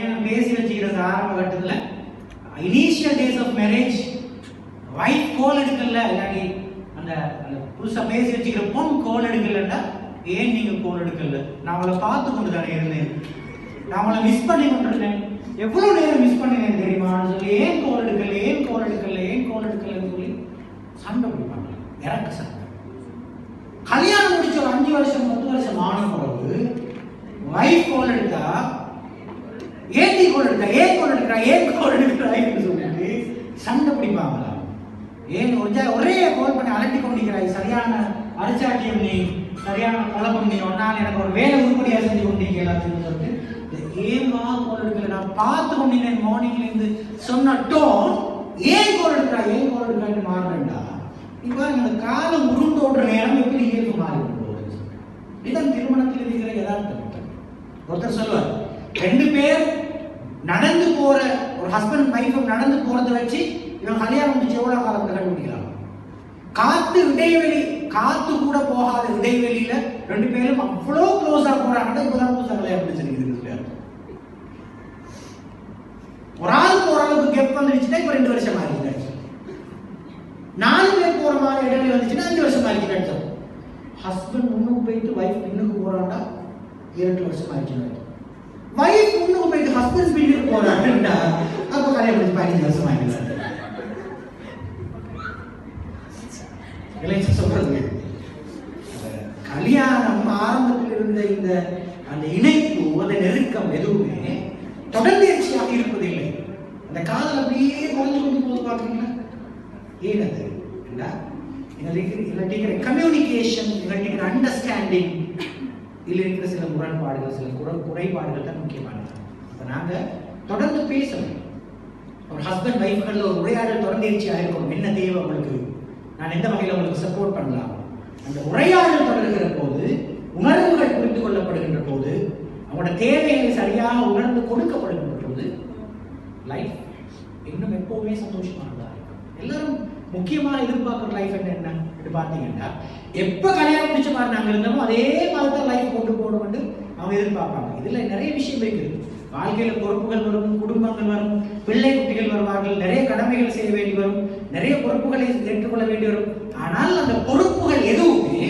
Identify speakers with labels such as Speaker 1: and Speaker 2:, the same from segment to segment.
Speaker 1: கல்யாணம் பேசி வச்சுக்கிறது ஆரம்ப கட்டத்துல initial days of marriage wife call எடுக்கல இல்லாட்டி அந்த அந்த புதுசாக பேசி வச்சுக்கிற பொன் கோல் எடுக்கலன்னா ஏன் நீங்க கோல் எடுக்கல? நான் அவளை பார்த்து கொண்டு தானே இருந்தேன். நான் அவளை மிஸ் பண்ணி கொண்டிருந்தேன். எவ்வளோ நேரம் மிஸ் பண்ணினேன் தெரியுமா? சொல்லி ஏன் கோல் எடுக்கல? ஏன் கோல் எடுக்கல? ஏன் கோல் எடுக்கலன்னு சொல்லி சண்டை பிடிப்பாங்க. எனக்கு சண்டை. கல்யாணம் முடிச்ச ஒரு அஞ்சு வருஷம் பத்து வருஷம் ஆன பிறகு வைஃப் கோல் எடுத்தா ஏன் நீ கோல் ஏன் கோல் எடுக்கிறா ஏன் கோல் என்று சொல்லிட்டு சண்டை பிடிப்பாங்களா? ஏன் ஒரே ஒரே கோல் பண்ணி அலட்டி கொண்டிருக்கிறாய் சரியான அரிச்சாட்டியம் நீ சரியான குழப்பம் நீ ஒன்னால் எனக்கு ஒரு வேலை உருப்படியாக செஞ்சு கொண்டிருக்கல அப்படின்னு சொல்லிட்டு ஏன் வா கோல் எடுக்கல? நான் பார்த்து கொண்டிருந்தேன் மார்னிங்லேருந்து சொன்னட்டும் சொன்ன டோன் ஏன் கோல் எடுக்கிறா ஏன் கோல் எடுக்கிறான்னு மாறுறேன்டா இப்போ இந்த காலம் உருண்டோடுற நேரம் எப்படி இயல்பு மாறி கொண்டு போகுது திருமணத்தில் இருக்கிற யதார்த்தம். ஒருத்தர் சொல்லுவார் ரெண்டு பேர் நடந்து போற ஒரு ஹஸ்பண்ட் ஒய்ஃபும் நடந்து போறதை வச்சு இவன் கல்யாணம் முடிச்சு எவ்வளவு காலம் கண்டுபிடிக்கலாம்? காத்து இடைவெளி காத்து கூட போகாத இடைவெளியில ரெண்டு பேரும் அவ்வளோ க்ளோஸா போறாங்கன்னா இப்பதான் புதுசா கல்யாணம் முடிச்சிருக்கு ஒரு ஆள் போற அளவுக்கு கெப் வந்துருச்சுன்னா இப்ப ரெண்டு வருஷம் ஆகிடுச்சு நாலு பேர் போற மாதிரி இடைவெளி வந்துச்சுன்னா அஞ்சு வருஷம் ஆகிடுச்சு ஹஸ்பண்ட் முன்னுக்கு போயிட்டு ஒய்ஃப் பின்னுக்கு போறாண்டா இரண்டு வருஷம் ஆயிடுச்சு வைஃப் முன்னுக்கு போயிட்டு ஹஸ்பண்ட் பின்னுக்கு போறாங்கடா அப்ப கல்யாணம் முடிச்சு பதினஞ்சு வருஷம் ஆகிடுச்சு சொல்றது கல்யாணம் ஆரம்பத்தில் இருந்த இந்த அந்த இணைப்பு அந்த நெருக்கம் எதுவுமே தொடர்ந்தேர்ச்சியாக இருப்பதில்லை அந்த காதல் அப்படியே குறைஞ்சு கொண்டு போது பாத்தீங்களா ஏன் அது இல்ல கம்யூனிகேஷன் இருக்கிற அண்டர்ஸ்டாண்டிங் இதில் இருக்கிற சில முரண்பாடுகள் சில குறை குறைபாடுகள் தான் முக்கியமானது. இப்போ நாங்கள் தொடர்ந்து பேசணும். ஒரு ஹஸ்பண்ட் ஒய்ஃப்களில் ஒரு உரையாடல் தொடர்ந்தேர்ச்சியாக இருக்கும் என்ன தேவை உங்களுக்கு நான் எந்த வகையில் உங்களுக்கு சப்போர்ட் பண்ணலாம்? அந்த உரையாடல் தொடர்கிற போது உணர்வுகள் புரிந்து கொள்ளப்படுகின்ற போது அவங்களோட தேவைகளை சரியாக உணர்ந்து கொடுக்கப்படுகின்ற போது லைஃப் இன்னும் எப்பவுமே சந்தோஷமானதாக இருக்கும். எல்லாரும் முக்கியமாக எதிர்பார்க்குற லைஃப் என்ன? என்ன? பார்த்தீங்கன்னா எப்போ கல்யாணம் முடிச்ச மாதிரி நாங்கள் இருந்தோமோ அதே மாதிரி தான் அவங்க எதிர்பார்ப்பாங்க. இதில் நிறைய விஷயம் இருக்குது வாழ்க்கையில பொறுப்புகள் வரும் குடும்பங்கள் வரும் பிள்ளை குட்டிகள் வருவார்கள் நிறைய கடமைகள் செய்ய வேண்டி வரும் நிறைய பொறுப்புகளை ஏற்றுக்கொள்ள வேண்டி வரும். ஆனால் அந்த பொறுப்புகள் எதுவுமே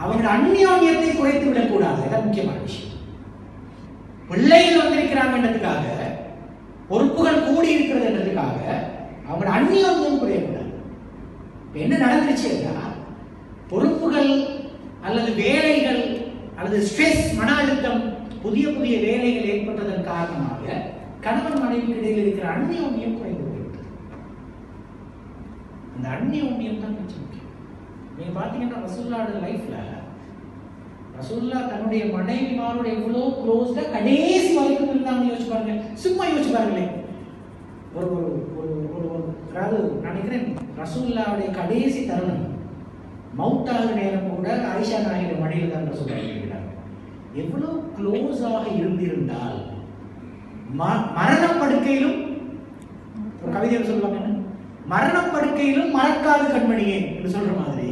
Speaker 1: அவங்களோட அந்நியோன்யத்தை குறைத்து விடக்கூடாது. அதான் முக்கியமான விஷயம். பிள்ளைகள் வந்திருக்கிறாங்கன்றதுக்காக பொறுப்புகள் கூடி இருக்கிறதுன்றதுக்காக அவங்களோட அந்நியோன்யம் குறையக்கூடாது. என்ன நடந்துருச்சுன்னா பொறுப்புகள் அல்லது வேலைகள் அல்லது ஸ்ட்ரெஸ் மன அழுத்தம் புதிய புதிய வேலைகள் ஏற்பட்டதன் காரணமாக கணவன் மனைவிக்கு இடையில் இருக்கிற அந்நியோன்யம் குறைந்து போயிருக்கு அந்த அந்நியோன்யம் தான் மிச்சம் முக்கியம் நீங்க பாத்தீங்கன்னா ரசூல்லாவோட லைஃப்ல ரசூல்லா தன்னுடைய மனைவிமாரோட எவ்வளோ க்ளோஸ்டா கடைசி வரைக்கும் இருந்தாங்க யோசிச்சு பாருங்க. சும்மா யோசிச்சு பாருங்களேன் ஒரு ஒரு ஒரு ஒரு ஒரு அதாவது நினைக்கிறேன் ரசூல்லாவுடைய கடைசி தருணம் மவுத்தாக நேரம் கூட ஆயிஷா நாயுடைய மடியில் தான் ரசூல்லா எவ்வளவு க்ளோஸாக இருந்திருந்தால் ம- மரணப்படுக்கையிலும் ஒரு கவிதையில் சொல்லுவாங்க என்ன? மரணப்படுக்கையிலும் மறக்காது கண்மணியே என்று சொல்ற மாதிரி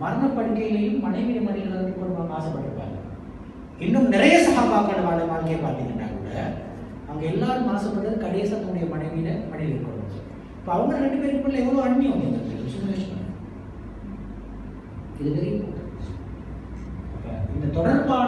Speaker 1: மரணப்படுக்கையிலையும் மனைவி மடியில் இருந்து ஆசைப்பட்டிருப்பாங்க. இன்னும் நிறைய சகாபாக்கள் வாழ வாழ்க்கையை பார்த்தீங்கன்னா கூட அவங்க எல்லாரும் ஆசைப்பட்டது கடைசியா தன்னுடைய மனைவியில மனைவி இருக்கணும் இப்போ அவங்க ரெண்டு பேருக்குள்ள எவ்வளோ அந்நியம் இது வெரி இந்த தொடர்பான